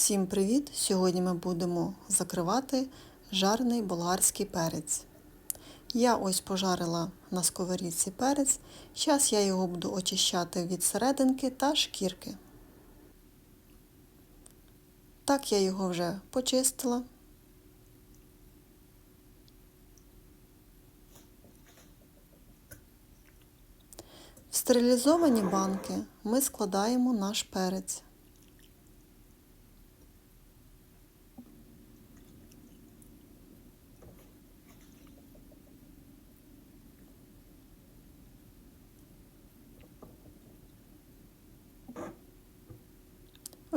Всім привіт! Сьогодні ми будемо закривати жарений болгарський перець. Я ось пожарила на сковорідці перець. Зараз я його буду очищати від серединки та шкірки. Так я його вже почистила. В стерилізовані банки ми складаємо наш перець.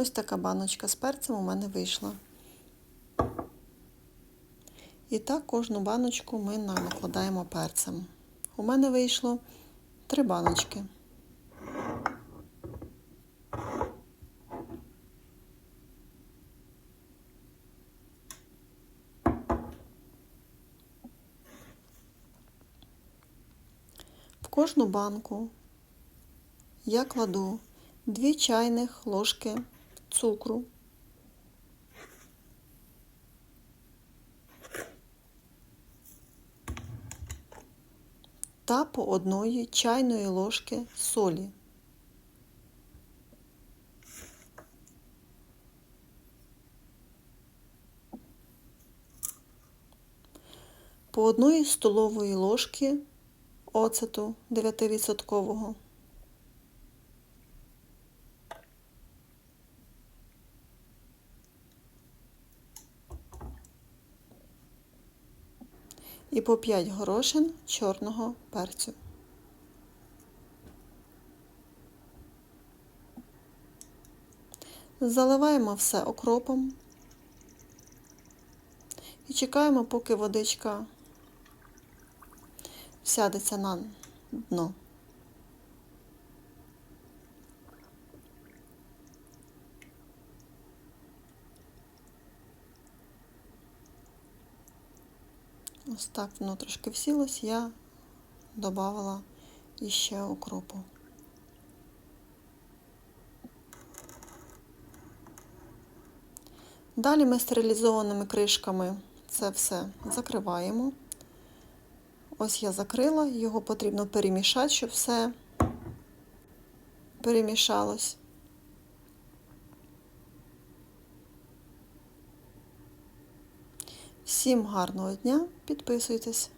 Ось така баночка з перцем у мене вийшла. І так кожну баночку ми накладаємо перцем. У мене вийшло три баночки. В кожну банку я кладу 2 чайних ложки цукру, та по одної чайної ложки солі. По одної столової ложки оцету 9%. І по 5 горошин чорного перцю. Заливаємо все окропом і чекаємо, поки водичка сядеться на дно. Ось так воно трошки всілось, я додавала іще укропу. Далі ми стерилізованими кришками це все закриваємо. Ось я закрила, його потрібно перемішати, щоб все перемішалось. Всім гарного дня, підписуйтесь.